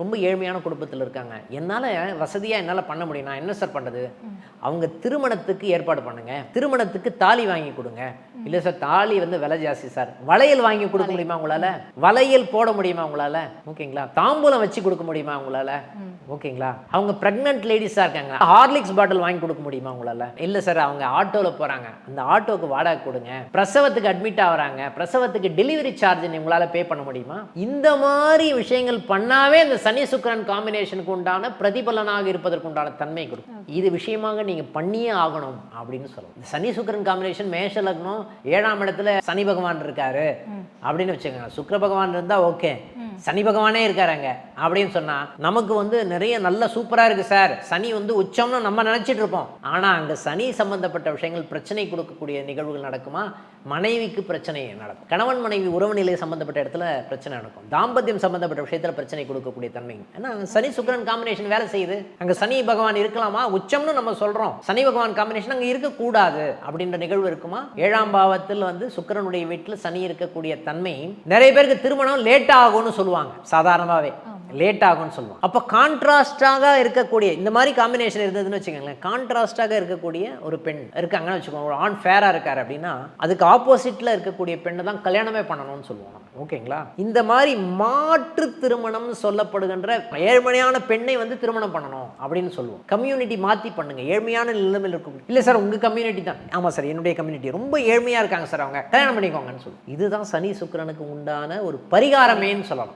ரொம்ப ஏழ்மையான குடும்பத்தில் இருக்காங்க. என்னால் வசதியாக என்னால் பண்ண முடியும் நான் என்ன சார் பண்ணுறது அவங்க திருமணத்துக்கு ஏற்பாடு பண்ணுங்க. திருமணத்துக்கு தாலி வாங்கி கொடுங்க. இல்லை சார் தாலி வந்து விலை ஜாஸ்தி சார் வளையல் வாங்கி கொடுக்க முடியுமா உங்களால்? வளையல் போட முடியுமா உங்களால்? ஓகேங்களா? தாம்பூலம் வச்சு கொடுக்க முடியுமா உங்களால்? ஓகேங்களா? அவங்க ப்ரெக்னென்ட் லேடிஸாக இருக்காங்க. ஹார்லிக்ஸ் பாட்டில் வாங்கி கொடுக்க முடியுமா உங்களால்? இல்லை சார் அவங்க ஆட்டோவில் போகிறாங்க அந்த ஆட்டோவுக்கு வாடகை கொடுங்க. பிரசவத்துக்கு அட்மிட் ஆகுறாங்க. பிரசவத்துக்கு டெலிவரி சார்ஜ் உங்களால் பே பண்ண முடியுமா? இந்த மாதிரி விஷயங்கள் பண்ணாவே இந்த சனி சுக்கிரன் காம்பினேஷனுக்கு உண்டான பிரதிபலனாக இருப்பதற்கு உண்டான தன்மை கொடுக்கும். இது விஷயமாக நீங்கள் பண்ணியே ஆகணும் அப்படின்னு சொல்லணும். சனி சுக்கிரன் காம்பினேஷன் மேஷ லக்னம் ஏழாம் இடத்துல சனி பகவான் இருக்காரு அப்படின்னு வச்சுக்கோங்க. சுக்கிர பகவான் இருந்தால் ஓகே. சனி பகவானே இருக்காருங்க. அப்படின்னு சொன்னா நமக்கு வந்து நிறைய நல்ல சூப்பரா இருக்கு சார். சனி வந்து உச்சம்னு நம்ம நினைச்சிட்டு இருப்போம். ஆனா அங்க சனி சம்பந்தப்பட்ட விஷயங்கள் பிரச்சனை கொடுக்கக்கூடிய நிகழ்வுகள் நடக்குமா? மனைவிக்கு பிரச்சனை நடக்கும். கணவன் மனைவி உறவு நிலை சம்பந்தப்பட்ட இடத்துல பிரச்சனை நடக்கும். தாம்பத்தியம் சம்பந்தப்பட்ட விஷயத்துல பிரச்சனை கொடுக்கக்கூடிய தன்மை. ஏன்னா சனி சுக்கரன் காம்பினேஷன் வேலை செய்யுது. அங்க சனி பகவான் இருக்கலாமா? உச்சம்னு நம்ம சொல்றோம். சனி பகவான் காம்பினேஷன் அங்க இருக்கக்கூடாது அப்படின்ற நிகழ்வு இருக்குமா? ஏழாம் பாவத்தில் வந்து சுக்கிரனுடைய வீட்டில் சனி இருக்கக்கூடிய தன்மை. நிறைய பேருக்கு திருமணம் லேட் ஆகும்னு சொல்லுவாங்க. சாதாரணமாகவே லேட் ஆகும்னு சொல்லுவாங்க. அப்போ கான்ட்ராஸ்டாக இருக்கக்கூடிய இந்த மாதிரி காம்பினேஷன் இருந்ததுன்னு வச்சுக்கோங்களேன் கான்ட்ராஸ்டாக இருக்கக்கூடிய ஒரு பெண் இருக்காங்கன்னு வச்சுக்கோங்க ஒரு ஆண் ஃபேராக இருக்காரு அப்படின்னா அதுக்கு ஆப்போசிட்டில் இருக்கக்கூடிய பெண்ணை தான் கல்யாணமே பண்ணணும்னு சொல்லுவாங்க. ஓகேங்களா? இந்த மாதிரி மாற்று திருமணம்னு சொல்லப்படுகின்ற ஏழ்மையான பெண்ணை வந்து திருமணம் பண்ணணும் அப்படின்னு சொல்லுவோம். கம்யூனிட்டி மாற்றி பண்ணுங்க. ஏழ்மையான நிலைமையில் இருக்கும் இல்லை சார் உங்கள் கம்யூனிட்டி தான். ஆமாம் சார் என்னுடைய கம்யூனிட்டி ரொம்ப ஏழ்மையாக இருக்காங்க சார் அவங்க. கல்யாணம் பண்ணிக்கோங்கன்னு சொல்லுவோம். இதுதான் சனி சுக்கிரனுக்கு உண்டான ஒரு பரிகாரமேன்னு சொல்லலாம்.